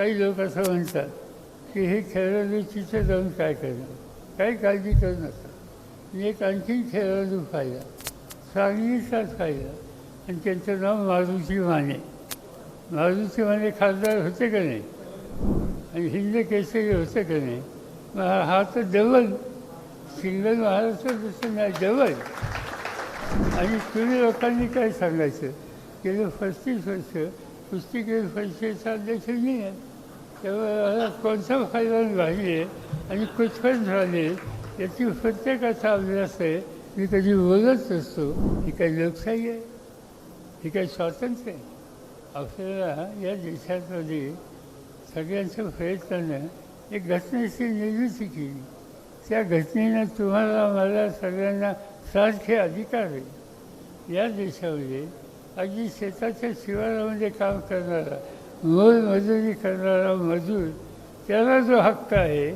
काही लोक असं म्हणतात की हे खेळाडू तिथे जाऊन काय करणार काही काळजी करू नका. मी एक आणखीन खेळाडू खायला सांगलीचाच खायला आणि त्यांचं नाव मारुती माने. मारुती माने खासदार होते का नाही? आणि हिंद केसरी होते का नाही? मग हा तर देवल सिंगल महाराष्ट्र जसं नाही देवल आणि तुम्ही लोकांनी काय सांगायचं? गेलं पस्तीस वर्ष कुस्तीगीर परिषदेचा अध्यक्ष मी आहे. तेव्हा कोणता फायदा झाली आहे आणि कुठपण झाले. याची प्रत्येकाचा अभ्यास आहे. मी कधी बोलत असतो ही काही लोकशाही आहे. ही काही स्वातंत्र्य आहे. आपल्याला या देशामध्ये सगळ्यांच्या प्रयत्नानं एक घटनेची निर्मिती केली. त्या घटनेनं तुम्हाला मला सगळ्यांना सारखे अधिकार आहे. या देशामध्ये अगदी शेताच्या शिवारामध्ये काम करणारा मोलमजुरी करणारा मजूर त्याला जो हक्क आहे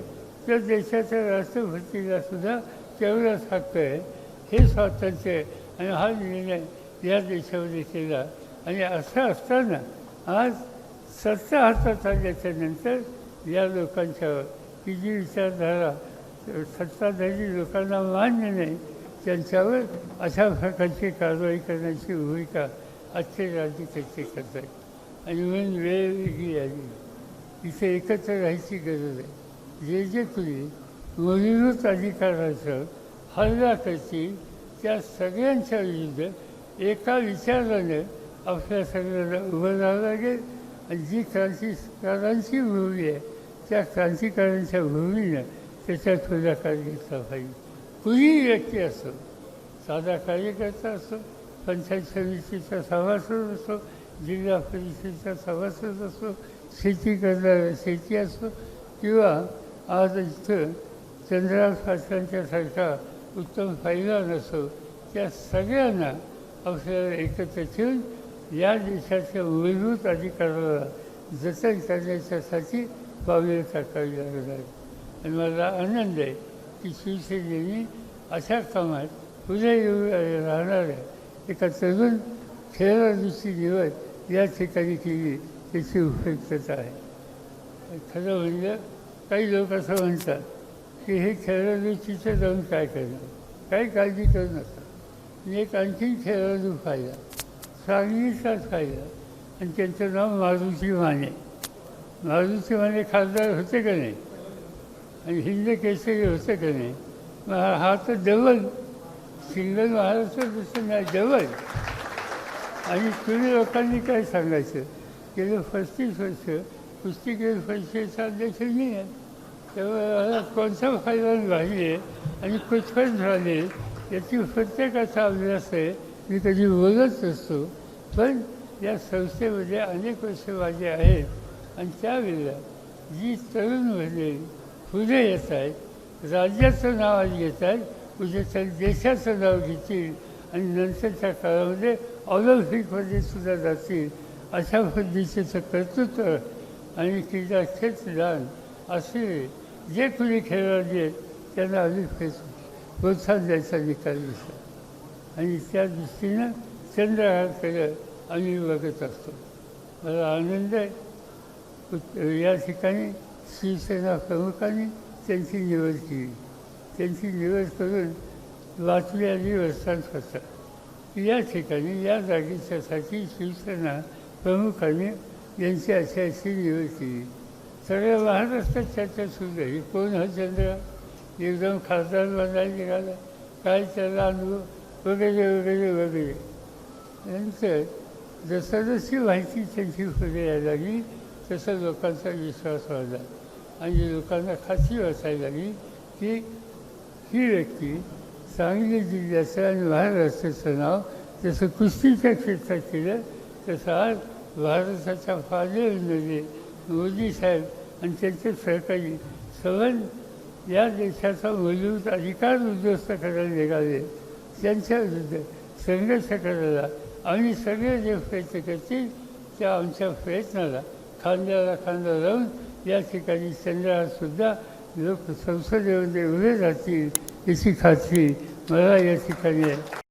त्या देशाच्या राष्ट्रपतीला सुद्धा तेवढाच हक्क आहे. हे स्वातंत्र्य आहे. आणि हा निर्णय या देशामध्ये केला. आणि असं असताना आज सत्ता हातात आल्याच्यानंतर या लोकांच्यावर की जी विचारधारा सत्ताधारी लोकांना मान्य नाही त्यांच्यावर अशा प्रकारची कारवाई करण्याची भूमिका आजचे राज्यकर्ते करत आहेत आणि म्हणून वेळ वेगळी आली. इथे एकत्र राहायची गरज आहे. जे जे कुणी मूलभूत अधिकाराचं हल्ला करतील त्या सगळ्यांच्या विरुद्ध एका विचारानं आपल्या सगळ्यांना उभं राहावं लागेल. आणि जी क्रांतिकारांची भूमी आहे त्या क्रांतिकारांच्या भूमीनं त्याच्यात पुढाकार घेतला पाहिजे कुणीही व्यक्ती असो साधा कार्यकर्ता असो पंचायत समितीचा सभासद असो जिल्हा परिषदेचा सभासद असो शेती करणारा शेती असो किंवा आज इथं चंद्रराव पाटलांच्यासारखा उत्तम फायदा नसो त्या सगळ्यांना आपल्याला एकत्र ठेवून या देशाच्या मूलभूत अधिकाराला जतन करण्याच्यासाठी पावले टाकावी लागणार आहे. आणि मला आनंद आहे की शिवसेनेने अशा कामात पुढे येऊ राहणाऱ्या एका तरुण खेळाडूची निवड या ठिकाणी केली त्याची उपयुक्तता आहे. खरं म्हणजे काही लोक असं म्हणतात की हे खेळाडू जाऊन काय करणार? काही काळजी करू नका. मी एक आणखीन खेळाडू पाहिला. सांगलीचाच पाहिला. आणि त्यांचं नाव मारुती माने. मारुती माने खासदार होते का नाही? आणि हिंद केसरी होते का नाही? मग हा तर डबल सिंगल महाराष्ट्र दुसरं नाही डबल आणि तुम्ही लोकांनी काय सांगायचं? गेलं पस्तीस वर्ष कुस्तीगीर परिषदेचा अध्यक्ष मी आहे त्यामुळे मला कोणता फायदा झाली आहे? आणि कुठपण झाले याची प्रत्येकाचा अभ्यास आहे. मी कधी बोलत असतो पण या संस्थेमध्ये अनेक वर्ष माझे आहेत. आणि त्यावेळेला जी तरुण म्हणजे पुढे येत आहेत राज्याचं नाव आज घेत आहेत म्हणजे उद्या देशाचं नाव घेतील आणि नंतरच्या काळामध्ये ऑलिम्पिकमध्ये सुद्धा जातील अशा पद्धतीचं कर्तृत्व आणि क्रीडा क्षेत्रदान असे जे कोणी खेळाडू आहेत त्यांना अधिक प्रोत्साहन द्यायचा निकाल दिसला आणि त्या दृष्टीनं चंद्रहारकडे आम्ही बघत असतो. मला आनंद आहे. या ठिकाणी शिवसेना प्रमुखांनी त्यांची निवड केली. त्यांची निवड करून बातमी आली वर्तमानपत्रात या ठिकाणी या जागेच्यासाठी शिवसेना प्रमुखांनी यांची अशी अशी निवड केली सगळ्या महाराष्ट्रात चर्चा सुरू झाली. कोण हा चंद्र? एकदम खासदार बनायला निघाला. काय त्याला अनुभव? वगैरे वगैरे वगैरे. नंतर जसं जशी माहिती त्यांची पुढे यायला लागली तसं लोकांचा विश्वास वाढला. आणि लोकांना खात्री वाचायला लागली की ही व्यक्ती सांगली जिल्ह्याचं आणि महाराष्ट्राचं नाव जसं कुस्तीच्या क्षेत्रात केलं तसं आज भारताच्या फादरमध्ये मोदी साहेब आणि त्यांचे सहकारी सवन या देशाचा मूलभूत अधिकार उद्ध्वस्त करायला निघाले. त्यांच्या विरुद्ध संघर्ष करायला आम्ही सगळे जे प्रयत्न करतील त्या आमच्या प्रयत्नाला खांद्याला खांदा लावून या ठिकाणी चंद्रासुद्धा लोक संसदेमध्ये उभे राहतील. याची खात्री मला या ठिकाणी आहे